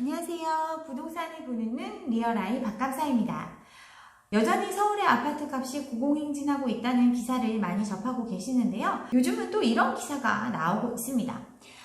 안녕하세요. 부동산을 보는 눈 리얼아이 박감사입니다. 여전히 서울의 아파트 값이 고공행진하고 있다는 기사를 많이 접하고 계시는데요. 요즘은 또 이런 기사가 나오고 있습니다.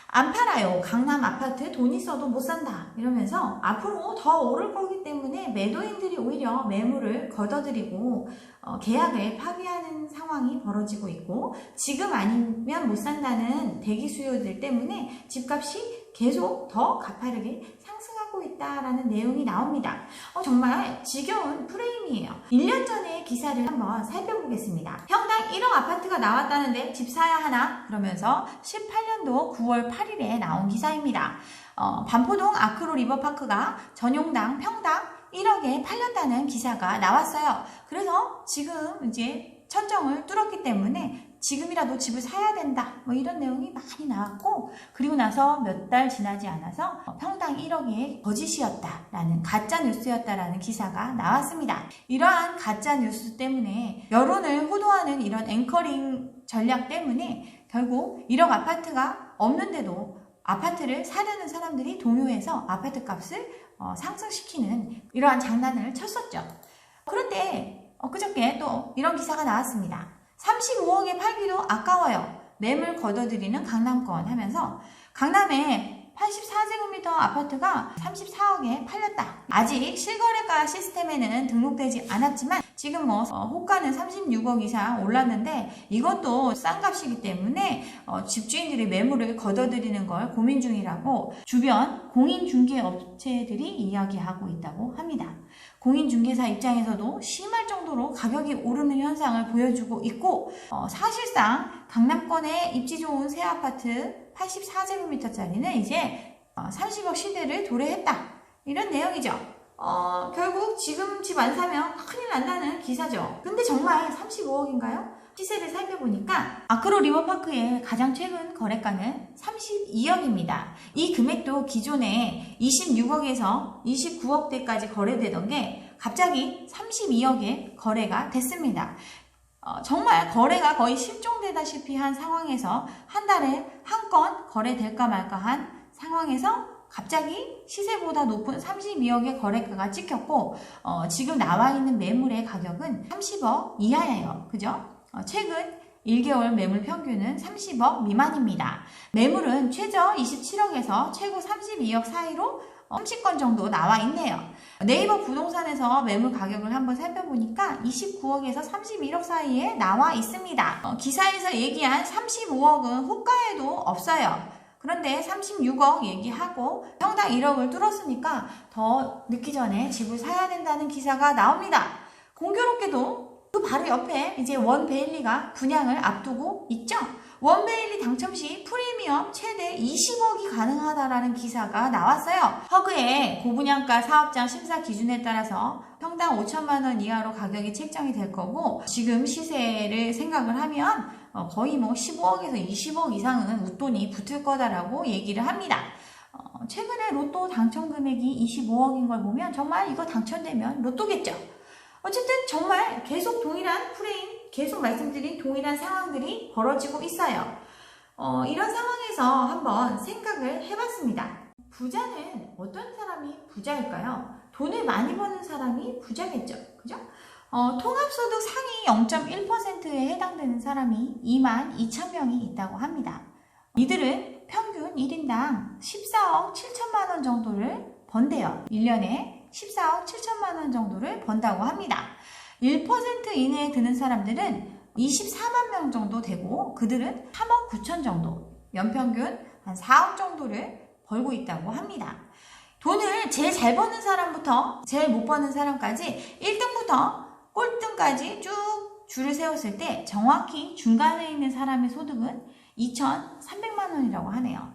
안 팔아요. 강남 아파트 돈 있어도 못 산다. 이러면서 앞으로 더 오를 거기 때문에 매도인들이 오히려 매물을 걷어들이고 어, 계약을 파기하는 상황이 벌어지고 있고 지금 아니면 못 산다는 대기 수요들 때문에 집값이 계속 더 가파르게 상승하고 있다라는 내용이 나옵니다. 어, 정말 지겨운 프레임이에요. 1년 전에 기사를 한번 살펴보겠습니다. 평당 1억 아파트가 나왔다는데 집 사야 하나? 그러면서 18년도 9월 8일에 나온 기사입니다. 어, 반포동 아크로 리버파크가 전용당 평당 1억에 팔렸다는 기사가 나왔어요. 그래서 지금 이제 천정을 뚫었기 때문에 지금이라도 집을 사야 된다. 뭐 이런 내용이 많이 나왔고, 그리고 나서 몇 달 지나지 않아서 평당 1억이 거짓이었다라는 가짜 뉴스였다라는 기사가 나왔습니다. 이러한 가짜 뉴스 때문에 여론을 호도하는 이런 앵커링 전략 때문에 결국 1억 아파트가 없는데도 아파트를 사려는 사람들이 동요해서 아파트 값을 어, 상승시키는 이러한 장난을 쳤었죠. 그런데 엊그저께 또 이런 기사가 나왔습니다. 35억에 팔기도 아까워요. 매물 걷어들이는 강남권 하면서 강남에 84제곱미터 아파트가 34억에 팔렸다. 아직 실거래가 시스템에는 등록되지 않았지만 지금 뭐 어, 호가는 36억 이상 올랐는데 이것도 싼 값이기 때문에 어, 집주인들이 매물을 걷어들이는 걸 고민 중이라고 주변 공인중개업체들이 이야기하고 있다고 합니다. 공인중개사 입장에서도 심할 정도로 가격이 오르는 현상을 보여주고 있고 어, 사실상 강남권의 입지 좋은 새 아파트 84제곱미터짜리는 이제 어, 30억 시대를 도래했다 이런 내용이죠. 어, 결국 지금 집 안 사면 큰일 난다는 기사죠. 근데 정말 35억인가요? 시세를 살펴보니까 아크로 리버파크의 가장 최근 거래가는 32억입니다. 이 금액도 기존에 26억에서 29억대까지 거래되던 게 갑자기 32억에 거래가 됐습니다. 어, 정말 거래가 거의 실종되다시피 한 상황에서 한 달에 한 건 거래될까 말까 한 상황에서 갑자기 시세보다 높은 32억의 거래가가 찍혔고 어, 지금 나와 있는 매물의 가격은 30억 이하예요. 그죠? 어, 최근 1개월 매물 평균은 30억 미만입니다. 매물은 최저 27억에서 최고 32억 사이로 30건 정도 나와 있네요. 네이버 부동산에서 매물 가격을 한번 살펴보니까 29억에서 31억 사이에 나와 있습니다. 어, 기사에서 얘기한 35억은 호가에도 없어요. 그런데 36억 얘기하고 평당 1억을 뚫었으니까 더 늦기 전에 집을 사야 된다는 기사가 나옵니다. 공교롭게도 그 바로 옆에 이제 원 베일리가 분양을 앞두고 있죠. 원 베일리 당첨 시 프리미엄 최대 20억이 가능하다라는 기사가 나왔어요. 허그의 고분양가 사업장 심사 기준에 따라서 평당 5천만 원 이하로 가격이 책정이 될 거고 지금 시세를 생각을 하면 어, 거의 뭐 15억에서 20억 이상은 웃돈이 붙을 거다라고 얘기를 합니다. 어, 최근에 로또 당첨 금액이 25억인 걸 보면 정말 이거 당첨되면 로또겠죠. 어쨌든 정말 계속 동일한 프레임, 계속 말씀드린 동일한 상황들이 벌어지고 있어요. 어, 이런 상황에서 한번 생각을 해봤습니다. 부자는 어떤 사람이 부자일까요? 돈을 많이 버는 사람이 부자겠죠. 그죠? 어, 통합소득 상위 0.1%에 해당되는 사람이 2만 2천 명이 있다고 합니다. 이들은 평균 1인당 14억 7천만 원 정도를 번대요. 1년에 14억 7천만 원 정도를 번다고 합니다. 1% 이내에 드는 사람들은 24만 명 정도 되고 그들은 3억 9천 정도, 연평균 한 4억 정도를 벌고 있다고 합니다. 돈을 제일 잘 버는 사람부터 제일 못 버는 사람까지 1등부터 꼴등까지 쭉 줄을 세웠을 때 정확히 중간에 있는 사람의 소득은 2,300만 원이라고 하네요.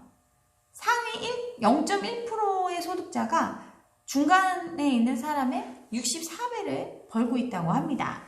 상위 0.1%의 소득자가 중간에 있는 사람의 64배를 벌고 있다고 합니다.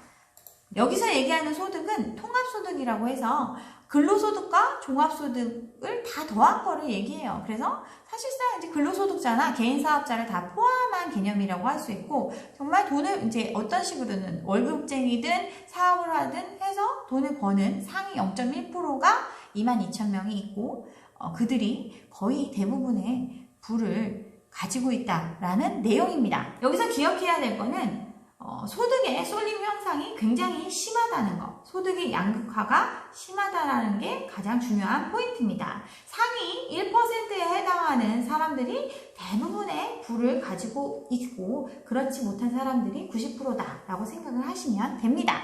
여기서 얘기하는 소득은 통합소득이라고 해서 근로소득과 종합소득을 다 더한 거를 얘기해요. 그래서 사실상 이제 근로소득자나 개인사업자를 다 포함한 개념이라고 할 수 있고 정말 돈을 이제 어떤 식으로는 월급쟁이든 사업을 하든 해서 돈을 버는 상위 0.1%가 2만 2천 명이 있고 어, 그들이 거의 대부분의 부를 가지고 있다라는 내용입니다. 여기서 기억해야 될 거는 어, 소득의 쏠림 현상이 굉장히 심하다는 것, 소득의 양극화가 심하다라는 게 가장 중요한 포인트입니다. 상위 1%에 해당하는 사람들이 대부분의 부를 가지고 있고 그렇지 못한 사람들이 90%다라고 생각을 하시면 됩니다.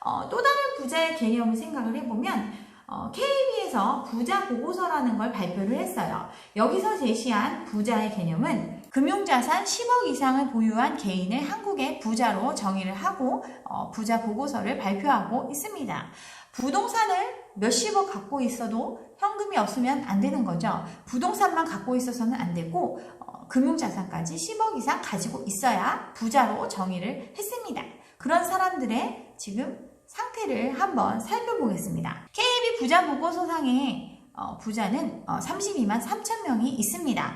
어, 또 다른 부자의 개념을 생각을 해보면 어, KB에서 부자 보고서라는 걸 발표를 했어요. 여기서 제시한 부자의 개념은 금융자산 10억 이상을 보유한 개인을 한국의 부자로 정의를 하고 어, 부자 보고서를 발표하고 있습니다. 부동산을 몇십억 갖고 있어도 현금이 없으면 안 되는 거죠. 부동산만 갖고 있어서는 안 되고 어, 금융자산까지 10억 이상 가지고 있어야 부자로 정의를 했습니다. 그런 사람들의 지금 상태를 한번 살펴보겠습니다. KB 부자 보고서상의 어, 부자는 어, 32만 3천 명이 있습니다.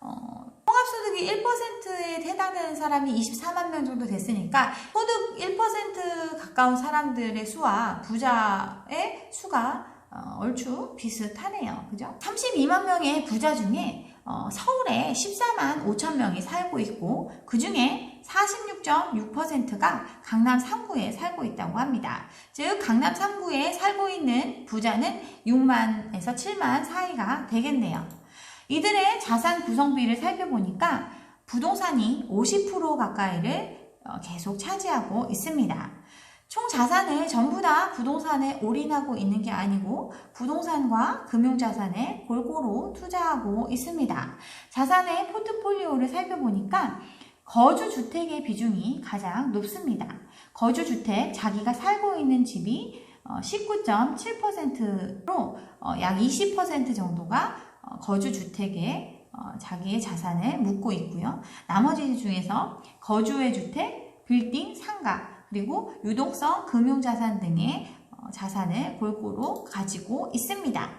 어, 통합소득이 1%에 해당되는 사람이 24만 명 정도 됐으니까 소득 1% 가까운 사람들의 수와 부자의 수가 어, 얼추 비슷하네요. 그죠? 32만 명의 부자 중에 어, 서울에 14만 5천 명이 살고 있고 그 중에 46.6%가 강남 3구에 살고 있다고 합니다. 즉 강남 3구에 살고 있는 부자는 6만에서 7만 사이가 되겠네요. 이들의 자산 구성비를 살펴보니까 부동산이 50% 가까이를 어, 계속 차지하고 있습니다. 총 자산을 전부 다 부동산에 올인하고 있는 게 아니고 부동산과 금융자산에 골고루 투자하고 있습니다. 자산의 포트폴리오를 살펴보니까 거주주택의 비중이 가장 높습니다. 거주주택, 자기가 살고 있는 집이 19.7%로 어, 약20% 정도가 어, 거주주택에 어, 자기의 자산을 묻고 있고요. 나머지 중에서 거주의 주택, 빌딩, 상가, 그리고 유동성 금융자산 등의 자산을 골고루 가지고 있습니다.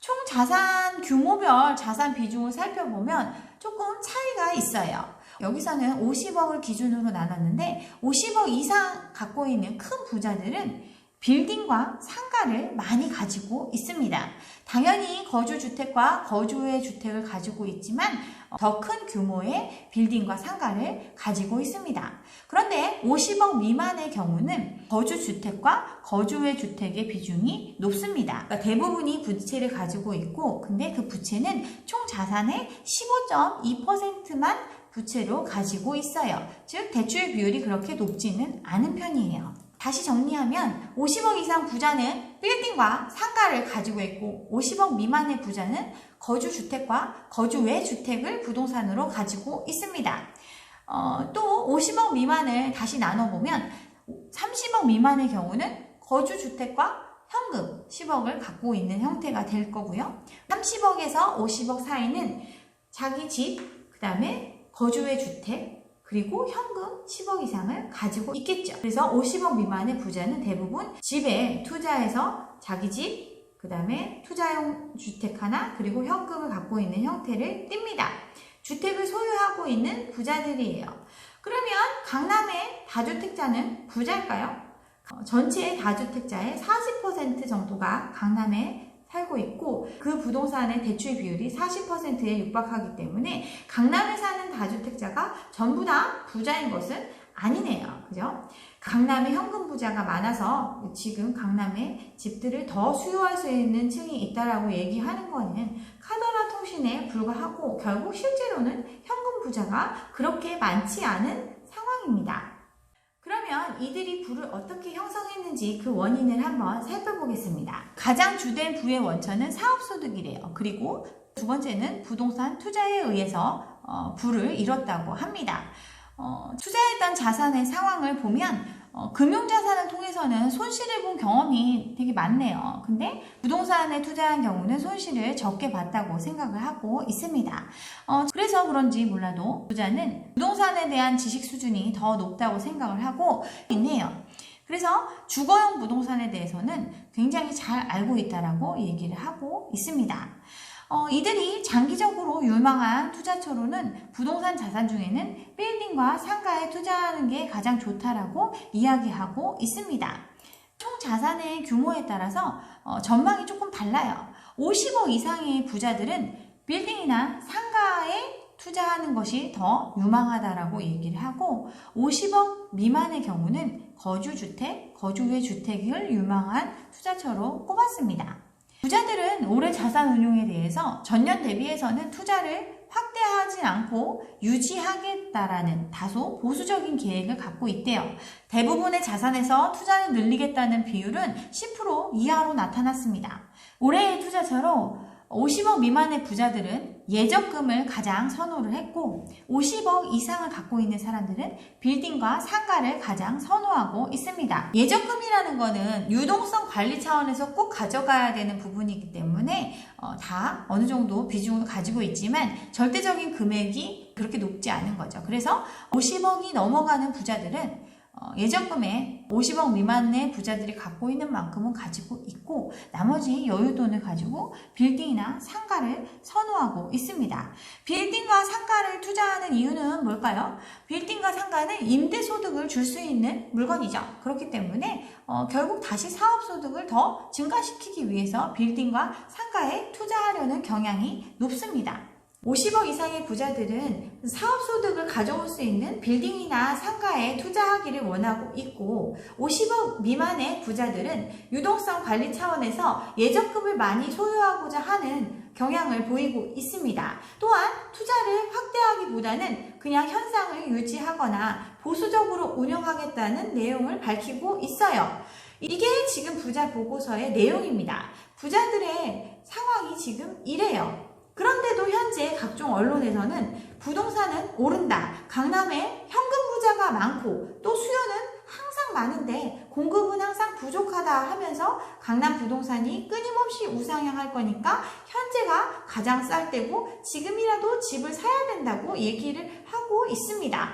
총 자산 규모별 자산 비중을 살펴보면 조금 차이가 있어요. 여기서는 50억을 기준으로 나눴는데 50억 이상 갖고 있는 큰 부자들은 빌딩과 상가를 많이 가지고 있습니다. 당연히 거주주택과 거주의 주택을 가지고 있지만 더 큰 규모의 빌딩과 상가를 가지고 있습니다. 그런데 50억 미만의 경우는 거주주택과 거주의 주택의 비중이 높습니다. 그러니까 대부분이 부채를 가지고 있고 근데 그 부채는 총 자산의 15.2%만 부채로 가지고 있어요. 즉 대출 비율이 그렇게 높지는 않은 편이에요. 다시 정리하면 50억 이상 부자는 빌딩과 상가를 가지고 있고 50억 미만의 부자는 거주주택과 거주 외 주택을 부동산으로 가지고 있습니다. 어, 또 50억 미만을 다시 나눠보면 30억 미만의 경우는 거주주택과 현금 10억을 갖고 있는 형태가 될 거고요. 30억에서 50억 사이는 자기 집, 그 다음에 거주의 주택, 그리고 현금 10억 이상을 가지고 있겠죠. 그래서 50억 미만의 부자는 대부분 집에 투자해서 자기 집, 그 다음에 투자용 주택 하나, 그리고 현금을 갖고 있는 형태를 띱니다. 주택을 소유하고 있는 부자들이에요. 그러면 강남의 다주택자는 부자일까요? 어, 전체 다주택자의 40% 정도가 강남에 살고 있고 그 부동산의 대출 비율이 40%에 육박하기 때문에 강남에 사는 다주택자가 전부 다 부자인 것은 아니네요. 그죠? 강남에 현금 부자가 많아서 지금 강남에 집들을 더 수요할 수 있는 층이 있다라고 얘기하는 거는 카더라 통신에 불과하고 결국 실제로는 현금 부자가 그렇게 많지 않은 상황입니다. 그러면 이들이 부를 어떻게 형성했는지 그 원인을 한번 살펴보겠습니다. 가장 주된 부의 원천은 사업소득이래요. 그리고 두 번째는 부동산 투자에 의해서 어, 부를 이뤘다고 합니다. 어, 투자했던 자산의 상황을 보면 어, 금융자산을 통해서는 손실을 본 경험이 되게 많네요. 근데 부동산에 투자한 경우는 손실을 적게 봤다고 생각을 하고 있습니다. 어, 그래서 그런지 몰라도 부자는 부동산에 대한 지식 수준이 더 높다고 생각을 하고 있네요. 그래서 주거용 부동산에 대해서는 굉장히 잘 알고 있다라고 얘기를 하고 있습니다. 어, 이들이 장기적으로 유망한 투자처로는 부동산 자산 중에는 빌딩과 상가에 투자하는 게 가장 좋다라고 이야기하고 있습니다. 총 자산의 규모에 따라서 어, 전망이 조금 달라요. 50억 이상의 부자들은 빌딩이나 상가에 투자하는 것이 더 유망하다라고 얘기를 하고 50억 미만의 경우는 거주주택, 거주외 주택을 유망한 투자처로 꼽았습니다. 부자들은 올해 자산 운용에 대해서 전년 대비해서는 투자를 확대하진 않고 유지하겠다라는 다소 보수적인 계획을 갖고 있대요. 대부분의 자산에서 투자를 늘리겠다는 비율은 10% 이하로 나타났습니다. 올해의 투자처로 50억 미만의 부자들은 예적금을 가장 선호를 했고 50억 이상을 갖고 있는 사람들은 빌딩과 상가를 가장 선호하고 있습니다. 예적금이라는 거는 유동성 관리 차원에서 꼭 가져가야 되는 부분이기 때문에 어, 다 어느 정도 비중을 가지고 있지만 절대적인 금액이 그렇게 높지 않은 거죠. 그래서 50억이 넘어가는 부자들은 어, 예적금에 50억 미만의 부자들이 갖고 있는 만큼은 가지고 있고 나머지 여유돈을 가지고 빌딩이나 상가를 선호하고 있습니다. 빌딩과 상가를 투자하는 이유는 뭘까요? 빌딩과 상가는 임대소득을 줄 수 있는 물건이죠. 그렇기 때문에 어, 결국 다시 사업소득을 더 증가시키기 위해서 빌딩과 상가에 투자하려는 경향이 높습니다. 50억 이상의 부자들은 사업소득을 가져올 수 있는 빌딩이나 상가에 투자하기를 원하고 있고 50억 미만의 부자들은 유동성 관리 차원에서 예적금을 많이 소유하고자 하는 경향을 보이고 있습니다. 또한 투자를 확대하기보다는 그냥 현상을 유지하거나 보수적으로 운영하겠다는 내용을 밝히고 있어요. 이게 지금 부자 보고서의 내용입니다. 부자들의 상황이 지금 이래요. 그런데도 현재 각종 언론에서는 부동산은 오른다. 강남에 현금 부자가 많고 또 수요는 항상 많은데 공급은 항상 부족하다 하면서 강남 부동산이 끊임없이 우상향할 거니까 현재가 가장 쌀 때고 지금이라도 집을 사야 된다고 얘기를 하고 있습니다.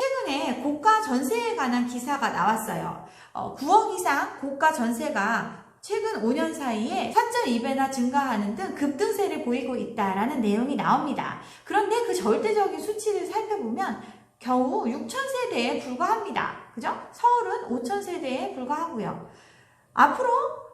최근에 고가 전세에 관한 기사가 나왔어요. 어, 9억 이상 고가 전세가 최근 5년 사이에 4.2배나 증가하는 등 급등세를 보이고 있다라는 내용이 나옵니다. 그런데 그 절대적인 수치를 살펴보면 겨우 6,000세대에 불과합니다. 그죠? 서울은 5,000세대에 불과하고요. 앞으로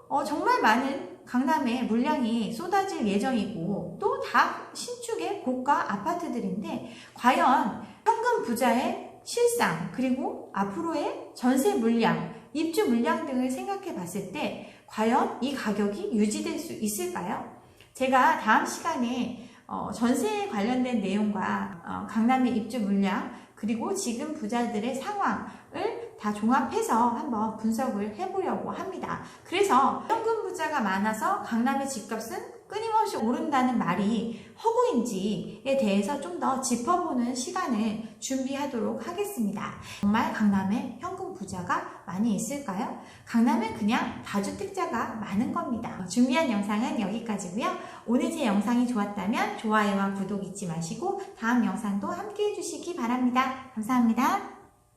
어, 정말 많은 강남에 물량이 쏟아질 예정이고 또 다 신축의 고가 아파트들인데 과연 현금 부자의 실상 그리고 앞으로의 전세 물량, 입주 물량 등을 생각해 봤을 때 과연 이 가격이 유지될 수 있을까요? 제가 다음 시간에 어, 전세에 관련된 내용과 어, 강남의 입주 물량 그리고 지금 부자들의 상황을 다 종합해서 한번 분석을 해보려고 합니다. 그래서 현금 부자가 많아서 강남의 집값은 끊임없이 오른다는 말이 허구인지에 대해서 좀 더 짚어보는 시간을 준비하도록 하겠습니다. 정말 강남에 현금 부자가 많이 있을까요? 강남은 그냥 다주택자가 많은 겁니다. 준비한 영상은 여기까지고요. 오늘 제 영상이 좋았다면 좋아요와 구독 잊지 마시고 다음 영상도 함께 해주시기 바랍니다. 감사합니다.